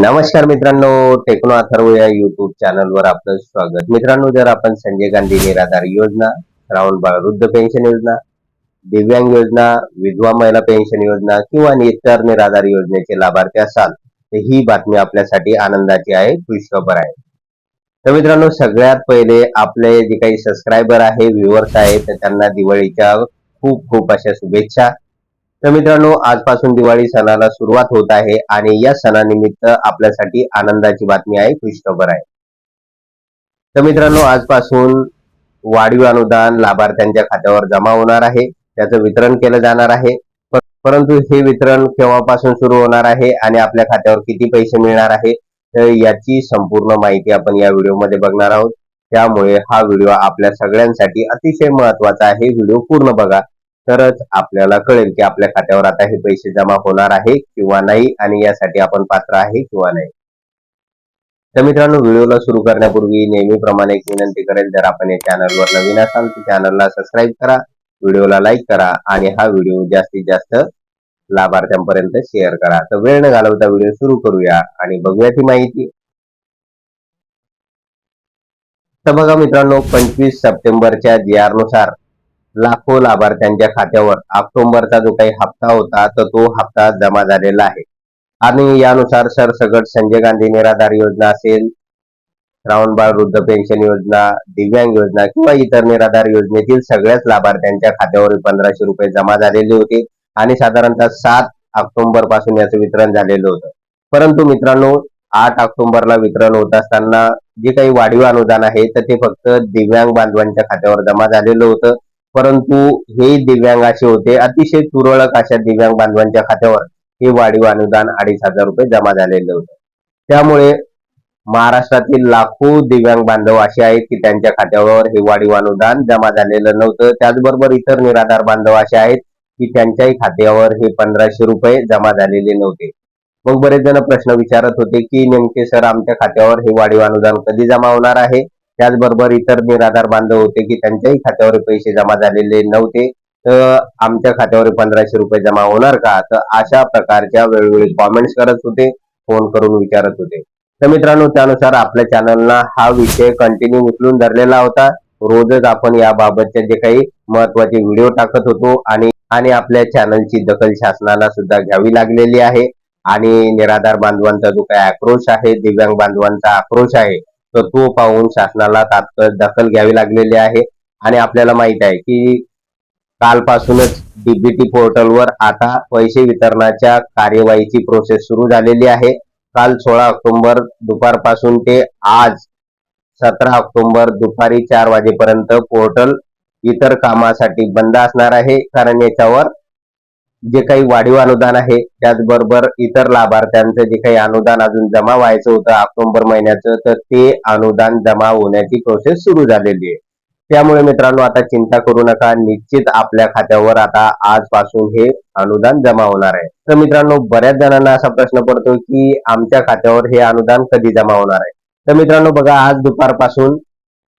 नमस्कार मित्रांनो टेक्नो अथर्व या युट्यूब चॅनलवर आपलं स्वागत. मित्रांनो जर आपण संजय गांधी निराधार योजना श्रावण बाळ वृद्ध पेन्शन योजना दिव्यांग योजना विधवा महिला पेन्शन योजना किंवा इतर निराधार योजनेचे लाभार्थी असाल तर ही बातमी आपल्यासाठी आनंदाची आहे खुशखबर आहे. तर मित्रांनो सगळ्यात पहिले आपले जे काही सबस्क्रायबर आहे व्ह्युअर्स आहेत तर त्यांना दिवाळीच्या खूप खूप अशा शुभेच्छा. तर मित्रांनो आजपासून दिवाळी सणाला सुरुवात होत आहे आणि या सणानिमित्त आपल्यासाठी आनंदाची बातमी आहे खुशखबर आहे. तर मित्रांनो आजपासून वाढीव अनुदान लाभार्थ्यांच्या खात्यावर जमा होणार आहे. त्याचं वितरण केलं जाणार आहे. परंतु हे वितरण केव्हापासून सुरू होणार आहे आणि आपल्या खात्यावर किती पैसे मिळणार आहे तर याची संपूर्ण माहिती आपण या व्हिडिओमध्ये बघणार आहोत. त्यामुळे हा व्हिडिओ आपल्या सगळ्यांसाठी अतिशय महत्त्वाचा आहे. व्हिडिओ पूर्ण बघा. तरच आपल्याला कळेल की आपल्या खात्यावर आता हे पैसे जमा होणार आहे किंवा नाही आणि यासाठी आपण पात्र आहे किंवा नाही. तर मित्रांनो व्हिडिओला सुरू करण्यापूर्वी नेहमीप्रमाणे एक विनंती करेल जर आपण या चॅनलवर नवीन असाल तर चॅनलला सबस्क्राईब करा व्हिडिओला लाईक करा आणि हा व्हिडिओ जास्तीत जास्त लाभार्थ्यांपर्यंत शेअर करा. तर वेळ न घालवता व्हिडिओ सुरू करूया आणि बघूया ती माहिती. तर बघा मित्रांनो पंचवीस सप्टेंबरच्या जी आरनुसार लाखो लाभार्थ्यांच्या खात्यावर ऑक्टोबरचा जो काही हप्ता होता तर तो हप्ता जमा झालेला आहे. आणि यानुसार सरसगट संजय गांधी निराधार योजना असेल श्रावणबाळ वृद्ध पेन्शन योजना दिव्यांग योजना किंवा इतर निराधार योजनेतील सगळ्याच लाभार्थ्यांच्या खात्यावर पंधराशे रुपये जमा झालेले होते आणि साधारणतः सात ऑक्टोबरपासून याचं वितरण झालेलं होतं. परंतु मित्रांनो आठ ऑक्टोबरला वितरण होत असताना जे काही वाढीव अनुदान आहे तर ते फक्त दिव्यांग बांधवांच्या खात्यावर जमा झालेलं होतं. परंतु हे दिव्यांग असे होते अतिशय तुरळक अशा दिव्यांग बांधवांच्या खात्यावर हे वाढीव अनुदान अडीच हजार रुपये जमा झालेले होते. त्यामुळे महाराष्ट्रातील लाखो दिव्यांग बांधव असे आहेत की त्यांच्या खात्यावर हे वाढीव अनुदान जमा झालेलं नव्हतं. त्याचबरोबर इतर निराधार बांधव असे आहेत की त्यांच्याही खात्यावर हे पंधराशे रुपये जमा झालेले नव्हते. मग बरेच जण प्रश्न विचारत होते की नेमके सर आमच्या खात्यावर हे वाढीव अनुदान कधी जमा होणार आहे? त्याचबरोबर इतर निराधार बांधव होते की त्यांच्याही खात्यावर पैसे जमा झालेले नव्हते. तर आमच्या खात्यावर पंधराशे रुपये जमा होणार का? तर अशा प्रकारच्या वेळोवेळी कॉमेंट्स करत होते फोन करून विचारत होते. तर मित्रांनो त्यानुसार आपल्या चॅनलला हा विषय कंटिन्यू उचलून धरलेला होता. रोजच आपण याबाबतचे जे काही महत्त्वाचे व्हिडिओ टाकत होतो आणि आणि आपल्या चॅनलची दखल शासनाला सुद्धा घ्यावी लागलेली आहे. आणि निराधार बांधवांचा जो काही आक्रोश आहे दिव्यांग बांधवांचा आक्रोश आहे तत्व पाहून शासनाला तात्काळ दखल घ्यावी लागलेली आहे. आणि आपल्याला माहीत आहे की कालपासूनच डीबीटी पोर्टलवर आता पैसे वितरणाच्या कार्यवाहीची प्रोसेस सुरू झालेली आहे. काल सोळा ऑक्टोबर दुपारपासून ते आज सतरा ऑक्टोबर दुपारी चार वाजेपर्यंत पोर्टल इतर कामासाठी बंद असणार आहे. कारण याच्यावर जे काही वाढीव अनुदान आहे त्याचबरोबर इतर लाभार्थ्यांचं जे काही अनुदान अजून जमा व्हायचं होतं ऑक्टोबर महिन्याचं तर ते अनुदान जमा होण्याची प्रोसेस सुरू झालेली आहे. त्यामुळे मित्रांनो आता चिंता करू नका. निश्चित आपल्या खात्यावर आता आजपासून हे अनुदान जमा होणार आहे. तर मित्रांनो बऱ्याच जणांना असा प्रश्न पडतो की आमच्या खात्यावर हे अनुदान कधी जमा होणार आहे? तर मित्रांनो बघा आज दुपारपासून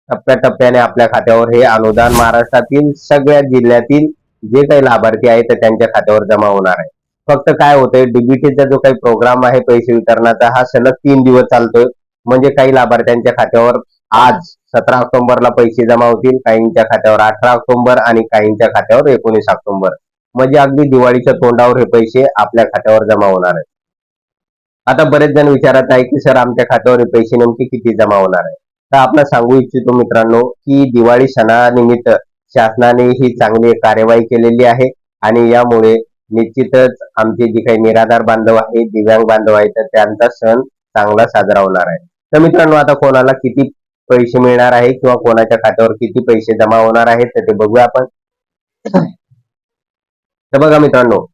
टप्प्याटप्प्याने आपल्या खात्यावर हे अनुदान महाराष्ट्रातील सगळ्या जिल्ह्यातील जे काही लाभार्थी आहे ते त्यांच्या खात्यावर जमा होणार आहे. फक्त काय होतंय डीबीटीचा जो काही प्रोग्राम आहे पैसे वितरणाचा हा सलग तीन दिवस चालतोय. म्हणजे काही लाभार्थ्यांच्या खात्यावर आज सतरा ऑक्टोबरला पैसे जमा होतील काहींच्या खात्यावर अठरा ऑक्टोबर आणि काहींच्या खात्यावर एकोणीस ऑक्टोबर. म्हणजे अगदी दिवाळीच्या तोंडावर हे पैसे आपल्या खात्यावर जमा होणार आहेत. आता बरेच जण विचारत आहे की सर आमच्या खात्यावर हे पैसे नेमके किती जमा होणार आहे तर आपण सांगू इच्छितो मित्रांनो की दिवाळी सणानिमित्त शासनाने ही चांगली कार्यवाही केलेली आहे आणि यामुळे निश्चितच आमचे जे काही निराधार बांधव आहे दिव्यांग बांधव आहेत तर त्यांचा सण चांगला साजरा होणार आहे. तर मित्रांनो आता कोणाला किती पैसे मिळणार आहे किंवा कोणाच्या खात्यावर किती पैसे जमा होणार आहेत तर ते बघूया आपण. तर बघा मित्रांनो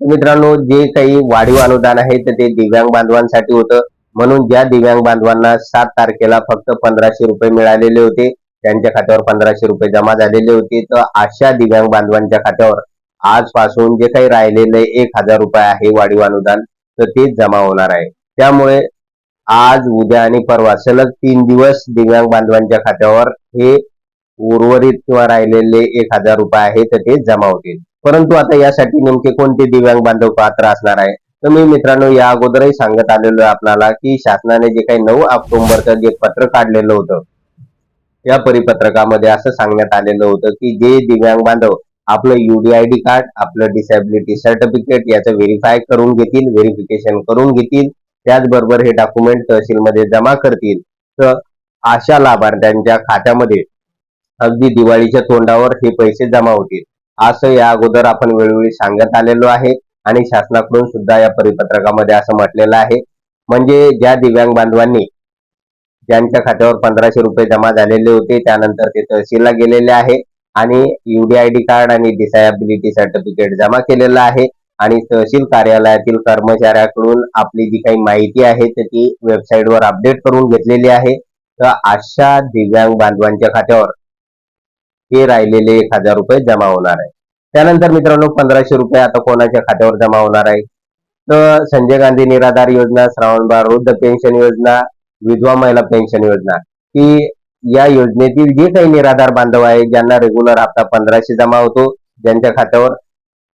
मित्रांनो जे काही वाढीव अनुदान आहे तर ते दिव्यांग बांधवांसाठी होतं. म्हणून ज्या दिव्यांग बांधवांना सात तारखेला फक्त पंधराशे रुपये मिळालेले होते त्यांच्या खात्यावर पंधराशे रुपये जमा झालेले होते. तर अशा दिव्यांग बांधवांच्या खात्यावर आजपासून जे काही राहिलेले एक हजार रुपये आहे वाढीव अनुदान तर ते जमा होणार आहे. त्यामुळे आज उद्या आणि परवा सलग तीन दिवस दिव्यांग बांधवांच्या खात्यावर हे उर्वरित किंवा राहिलेले एक हजार रुपये आहे तर ते जमा होतील. परंतु आता यासाठी नेमके कोणते दिव्यांग बांधव पात्र असणार आहे? तर मी मित्रांनो या अगोदरही सांगत आलेलो आपल्याला की शासनाने जे काही नऊ ऑक्टोबरचं जे पत्र काढलेलं होतं या परिपत्रकामध्ये असं सांगण्यात आलेलं होतं की जे दिव्यांग बांधव आपलं युडीआयडी कार्ड आपलं डिसॅबिलिटी सर्टिफिकेट याचं व्हेरीफाय करून घेतील व्हेरिफिकेशन करून घेतील त्याचबरोबर हे डॉक्युमेंट तहसीलमध्ये जमा करतील. तर अशा लाभार्थ्यांच्या खात्यामध्ये अगदी दिवाळीच्या तोंडावर हे पैसे जमा होतील. असं या अगोदर आपण वेळोवेळी सांगत आलेलो आहे आणि शासनाकडून सुद्धा या परिपत्रकामध्ये असं म्हटलेलं आहे. म्हणजे ज्या दिव्यांग बांधवांनी ज्यांच्या खात्यावर पंधराशे रुपये जमा झालेले होते त्यानंतर ते तहसीलला गेलेले आहे आणि युडीआयडी कार्ड आणि डिसायबिलिटी सर्टिफिकेट जमा केलेलं आहे. आणि तहसील कार्यालयातील कर्मचाऱ्याकडून आपली जी काही माहिती आहे तर ती वेबसाईटवर अपडेट करून घेतलेली आहे. तर अशा दिव्यांग बांधवांच्या खात्यावर हे राहिलेले एक हजार रुपये जमा होणार आहे. त्यानंतर मित्रांनो पंधराशे रुपये आता कोणाच्या खात्यावर जमा होणार आहे? तर संजय गांधी निराधार योजना श्रावणबाळ वृद्ध पेन्शन योजना विधवा महिला पेन्शन योजना की या योजनेतील जे काही निराधार बांधव आहे ज्यांना रेग्युलर हप्ता पंधराशे जमा होतो ज्यांच्या खात्यावर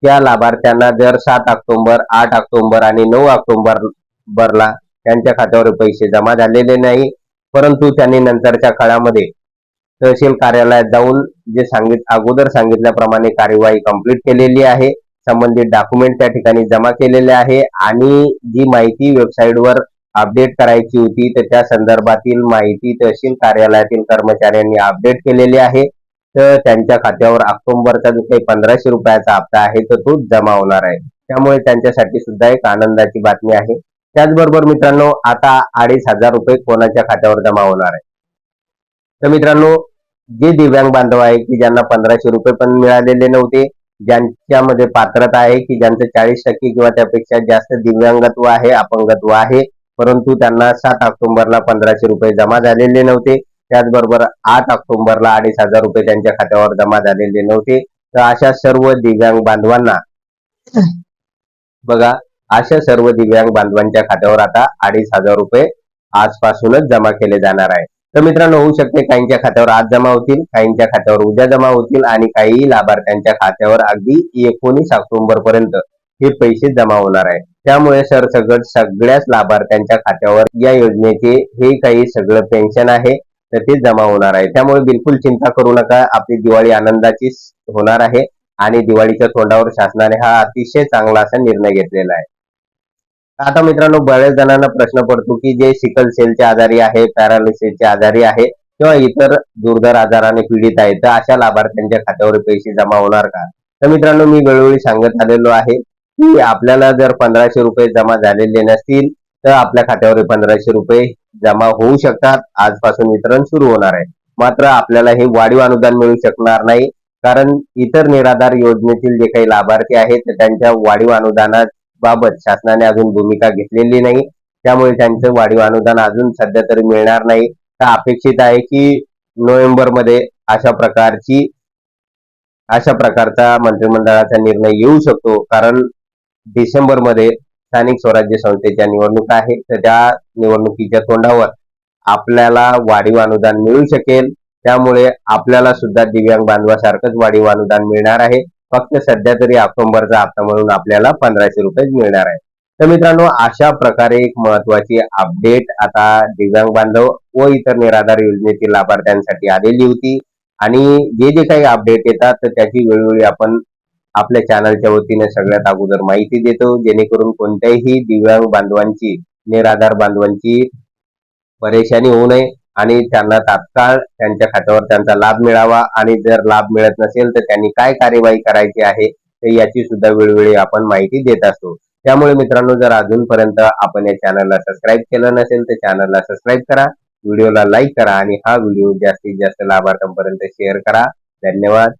त्या लाभार्थ्यांना जर सात ऑक्टोबर आठ ऑक्टोबर आणि नऊ ऑक्टोबर भरला त्यांच्या खात्यावर पैसे जमा झालेले नाही. परंतु त्यांनी नंतरच्या काळामध्ये तहसील कार्यालयात जाऊन जे सांगित अगोदर सांगितल्याप्रमाणे कार्यवाही कंप्लीट केलेली आहे. संबंधित डॉक्युमेंट त्या ठिकाणी जमा केलेले आहे आणि जी माहिती वेबसाईटवर अपडेट करायची होती तर त्या संदर्भातील माहिती तहसील कार्यालयातील कर्मचाऱ्यांनी अपडेट केलेली आहे. तर त्यांच्या खात्यावर ऑक्टोबरचा जो काही पंधराशे रुपयाचा हप्ता आहे तर तो जमा होणार आहे. त्यामुळे त्यांच्यासाठी सुद्धा एक आनंदाची बातमी आहे. त्याचबरोबर मित्रांनो आता अडीच हजार रुपये कोणाच्या खात्यावर जमा होणार आहे? तर मित्रांनो जे दिव्यांग बांधव आहे की ज्यांना पंधराशे रुपये पण मिळालेले नव्हते ज्यांच्यामध्ये पात्रता आहे की ज्यांचं चाळीस टक्के किंवा त्यापेक्षा जास्त दिव्यांगत्व आहे अपंगत्व आहे परंतु त्यांना सात ऑक्टोबरला पंधराशे रुपये जमा झालेले नव्हते. त्याचबरोबर आठ ऑक्टोबरला अडीच हजार रुपये त्यांच्या खात्यावर जमा झालेले नव्हते. तर अशा सर्व दिव्यांग बांधवांना बघा अशा सर्व दिव्यांग बांधवांच्या खात्यावर आता अडीच हजार रुपये आजपासूनच जमा केले जाणार आहे तर मित्रांनो होऊ शकते काहींच्या खात्यावर आज जमा होतील काहींच्या खात्यावर उद्या जमा होतील आणि काही लाभार्थ्यांच्या खात्यावर अगदी एकोणीस ऑक्टोबर पर्यंत हे पैसे जमा होणार आहे त्यामुळे सरसकट सगळ्याच लाभार्थ्यांच्या खात्यावर या योजनेचे हे काही सगळं पेन्शन आहे तर ते जमा होणार आहे. त्यामुळे बिलकुल चिंता करू नका आपली दिवाळी आनंदाची होणार आहे आणि दिवाळीच्या तोंडावर शासनाने हा अतिशय चांगला असा निर्णय घेतलेला आहे. आता मित्रांनो बऱ्याच जणांना प्रश्न पडतो की जे सिकल सेलचे आजारी आहे पॅरालिसिसचे आजारी आहे किंवा इतर दुर्धर आजाराने पीडित आहे तर अशा लाभार्थ्यांच्या खात्यावर पैसे जमा होणार का? तर मित्रांनो मी वेळोवेळी सांगत आलेलो आहे की आपल्याला जर पंधराशे रुपये जमा झालेले नसतील तर आपल्या खात्यावर पंधराशे रुपये जमा होऊ शकतात. आजपासून वितरण सुरू होणार आहे. मात्र आपल्याला हे वाढीव अनुदान मिळू शकणार नाही कारण इतर निराधार योजनेतील जे काही लाभार्थी आहेत त्यांच्या वाढीव अनुदानाबाबत शासनाने अजून भूमिका घेतलेली नाही. त्यामुळे त्यांचं वाढीव अनुदान अजून सध्या तरी मिळणार नाही. तर अपेक्षित आहे की नोव्हेंबरमध्ये अशा प्रकारची अशा प्रकारचा मंत्रिमंडळाचा निर्णय येऊ शकतो. कारण डिसेंबरमध्ये स्थानिक स्वराज्य संस्थेच्या निवडणुका आहेत तर त्या निवडणुकीच्या तोंडावर आपल्याला वाढीव अनुदान मिळू शकेल त्यामुळे आपल्याला सुद्धा दिव्यांग बांधवासारखंच वाढीव अनुदान मिळणार आहे. फक्त सध्या तरी ऑक्टोबरचा हप्ता म्हणून आपल्याला पंधराशे रुपये मिळणार आहे. तर मित्रांनो अशा प्रकारे एक महत्वाची अपडेट आता दिव्यांग बांधव व इतर निराधार योजनेतील लाभार्थ्यांसाठी आलेली होती. आणि जे जे काही अपडेट येतात तर त्याची वेळोवेळी आपण आपल्या चॅनलच्या वतीने सगळ्यात अगोदर माहिती देतो जेणेकरून कोणत्याही दिव्यांग बांधवांची निराधार बांधवांची परेशानी होऊ नये आणि त्यांना तात्काळ त्यांच्या खात्यावर त्यांचा लाभ मिळावा आणि जर लाभ मिळत नसेल तर त्यांनी काय कार्यवाही करायची आहे तर याची सुद्धा वेळोवेळी आपण माहिती देत असतो. त्यामुळे मित्रांनो जर अजूनपर्यंत आपण या चॅनलला सबस्क्राईब केलं नसेल तर चॅनलला सबस्क्राईब करा व्हिडिओला लाईक करा आणि हा व्हिडिओ जास्तीत जास्त लाभार्थ्यांपर्यंत शेअर करा. धन्यवाद.